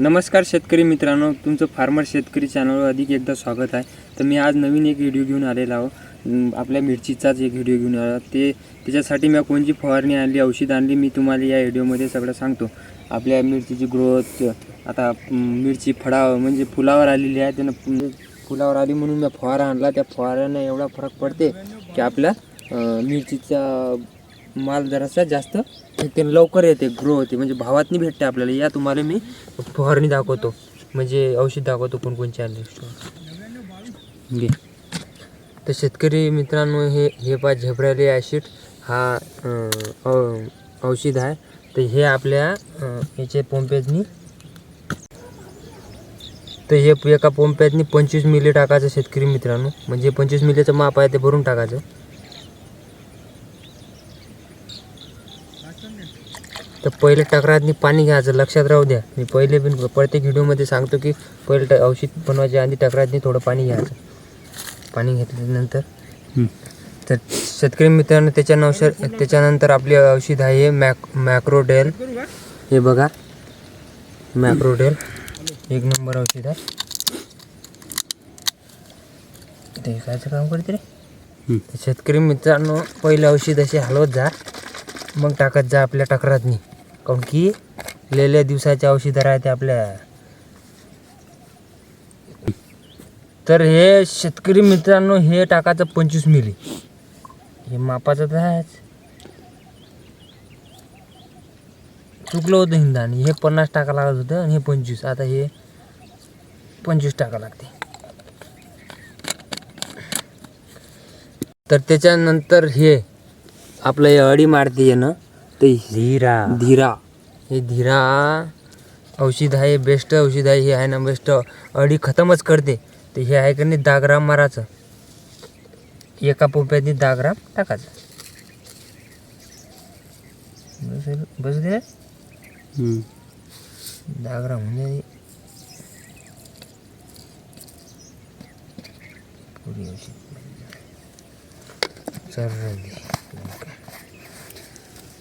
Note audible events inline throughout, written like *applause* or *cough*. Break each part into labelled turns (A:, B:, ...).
A: नमस्कार शेतकरी मित्रांनो तुमचं फार्मर शेतकरी चॅनलवर अधिक एकदा स्वागत आहे. तर मी आज नवीन एक व्हिडिओ घेऊन आलेला आहो. आपल्या मिरचीचाच एक व्हिडिओ घेऊन आला ते त्याच्यासाठी मी कोणची फवारणी आणली औषध आणली मी तुम्हाला या व्हिडिओमध्ये सगळं सांगतो. आपल्या मिरचीची ग्रोथ आता मिरची फळावर म्हणजे फुलावर आलेली आहे. त्यानं म्हणजे फुलावर आली म्हणून मी फवारा आणला. त्या फवाऱ्यानं एवढा फरक पडते की आपल्या मिरचीचा माल जरासा जास्त. ते लवकर येते ग्रो होते. म्हणजे भावातनी भेटते आपल्याला. या तुम्हाला मी फवारणी दाखवतो. म्हणजे औषध दाखवतो कोणकोणचे आले घे. तर शेतकरी मित्रांनो हे हे पा झेब्राली ॲसिड हा औषध आहे. तर हे आपल्या याचे पोंप्यातनी तर हे एका पोंप्यातनी पंचवीस मिली टाकायचं शेतकरी मित्रांनो. म्हणजे पंचवीस मिलीचं माप आहे ते भरून टाकायचं. तर पहिले टकरातनी पाणी घ्यायचं लक्षात राहू द्या. मी पहिले पण प्रत्येक व्हिडिओमध्ये सांगतो की पहिले ट औषध बनवायच्या आधी टकरातनी थोडं पाणी घ्यायचं. पाणी घेतल्यानंतर. तर शेतकरी मित्रांनो त्याच्यानंतर त्याच्यानंतर आपले औषध आहे हे मॅक मॅक्रोडेल. हे बघा. मॅक्रोडेल. एक नंबर औषध आहे. ते कायचं काम करते रे? शेतकरी मित्रांनो पहिले औषध असे हलवत जा. मग टाकत जा आपल्या टकरातनी काऊन की लेल्या दिवसाच्या औषधं राहते आपल्या. तर हे शेतकरी मित्रांनो हे टाकायचं पंचवीस मिली. हे मापाचं तर आहेच. चुकलं होतं हिंदा आणि हे पन्नास टाका लागत होतं आणि हे पंचवीस. आता हे पंचवीस टाका लागते. तर त्याच्यानंतर हे आपलं हे अडी मारते ना ते धीरा. धीरा. हे धीरा औषध आहे बेस्ट औषध आहे हे आहे ना बेस्ट अडी खतमच करते. ते हे आहे का नाही दहा ग्राम मारायचं एका पोप्यातनी दहा ग्राम टाकायचं. बस बस दे. दहा ग्राम म्हणजे पुरी औषध.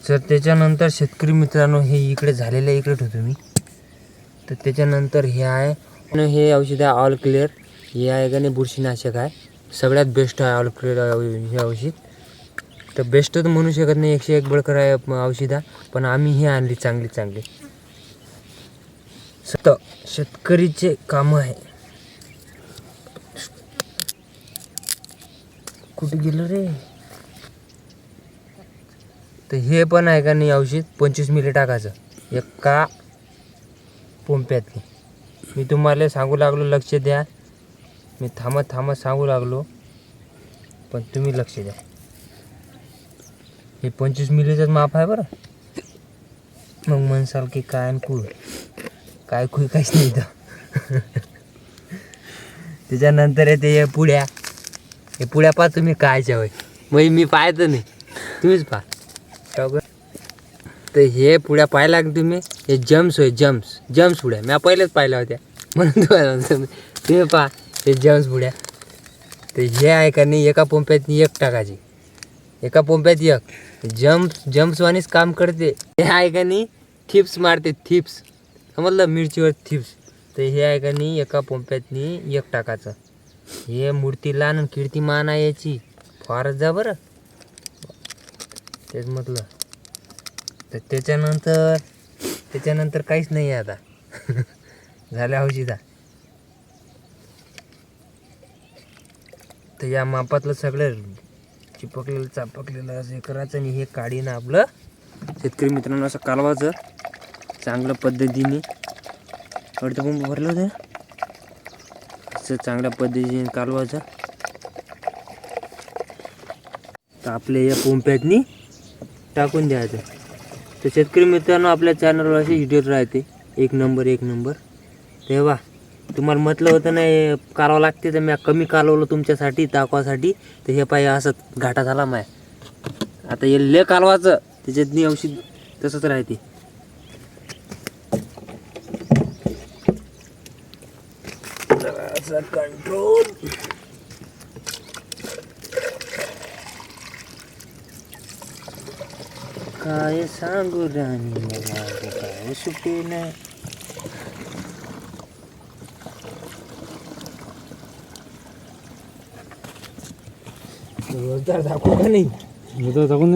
A: तर त्याच्यानंतर शेतकरी मित्रांनो हे इकडे झालेलं आहे, इकडे ठेवतो मी. तर त्याच्यानंतर हे आहे आणि हे औषध आहे ऑल क्लिअर हे आहे का नाही बुरशीनाशक आहे. सगळ्यात बेस्ट आहे ऑल क्लिअर हे औषध. तर बेस्ट तर म्हणू शकत नाही एकशे एक बळकर आहे औषधा पण आम्ही हे आणली चांगली चांगली. सत शेतकरीचे कामं आहे. कुठे गेलं रे? तर हे पण आहे का नाही औषध? पंचवीस मिली टाकायचं. एका पोंप्यात मी तुम्हाला सांगू लागलो लक्ष द्या. मी थांबत थांबत सांगू लागलो. पण तुम्ही लक्ष द्या. हे पंचवीस मिलीचंच माप आहे बरं. मग म्हणसाल की काय आणि कुळ. काय कुळ काहीच नाही तर त्याच्यानंतर येते हे पुड्या. हे पुड्या पाहा तुम्ही कायच्या होय. मग मी पाहतो नाही. तुम्हीच पाहा. का तर हे पुड्या पाहिला का तुम्ही. हे जम्स होय जम्स जम्स पुड्या मी पहिलेच पाहिल्या होत्या. म्हणून तुम्हाला तुम्ही पहा हे जम्स पुड्या तर हे आहे का नाही एका पंप्यात एक टाकायची. एका पंप्यात एक. जम्प जम्प्सवानीच काम करते. हे आहे का नाही थिप्स मारते थिप्स समजलं? मिरचीवर थिप्स तर हे आहे का नाही एका पंप्यातनी एक टाकायचं. हे मूर्ती लहान आणि कीर्ती आहे याची. फारच जा बरं. तेच म्हटलं. तर त्याच्यानंतर त्याच्यानंतर काहीच नाही आहे आता. *laughs* झाल्या हौशीचा. तर या मापातलं सगळं चिपकलेलं चापकलेलं असं हे करायचं आणि हे काढीनं आपलं. शेतकरी मित्रांनो असं कालवायचं चांगल्या पद्धतीने. अर्ध पण भरलं होतं असं चांगल्या पद्धतीने कालवायचं तर आपल्या या पोंप्यातनी टाकून द्यायचं. तर शेतकरी मित्रांनो आपल्या चॅनलवर असे व्हिडिओ राहते. एक नंबर एक नंबर तेव्हा तुम्हाला म्हटलं होतं नाही हे कालवा लागते तर मी कमी कालवलं तुमच्यासाठी ताकवासाठी तर हे पाहिजे असं घाटा झाला माय. आता हे ले कालवाचं त्याच्यातनी औषध तसंच राहते. कंट्रोल சாங்குராணி சுப்பின रोजदार दाखव का नाही
B: रोजदार दाखवून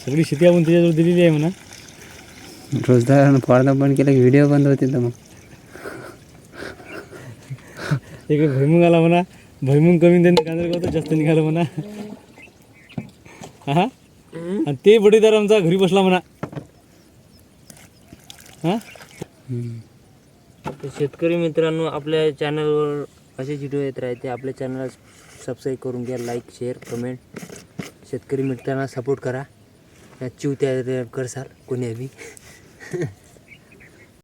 B: सगळी शेती आपण तिच्याजवळ दिलेली आहे म्हणा
C: रोजदारानं फवारणं पण केलं की व्हिडिओ बंद होतील मग
B: एक भुईमुंग आला म्हणा. भुईमुंग कमी त्यांनी कांदळ गवत जास्त निघालं म्हणा. हा आणि ते बडीदार आमचा घरी बसला म्हणा. हा?
A: तर शेतकरी मित्रांनो आपल्या चॅनलवर असे व्हिडिओ येत राहते. आपल्या चॅनलला सबस्क्राईब करून घ्या लाईक शेअर कमेंट शेतकरी मित्रांना सपोर्ट करा. या चिवत्या करसाल कोणी बी *laughs*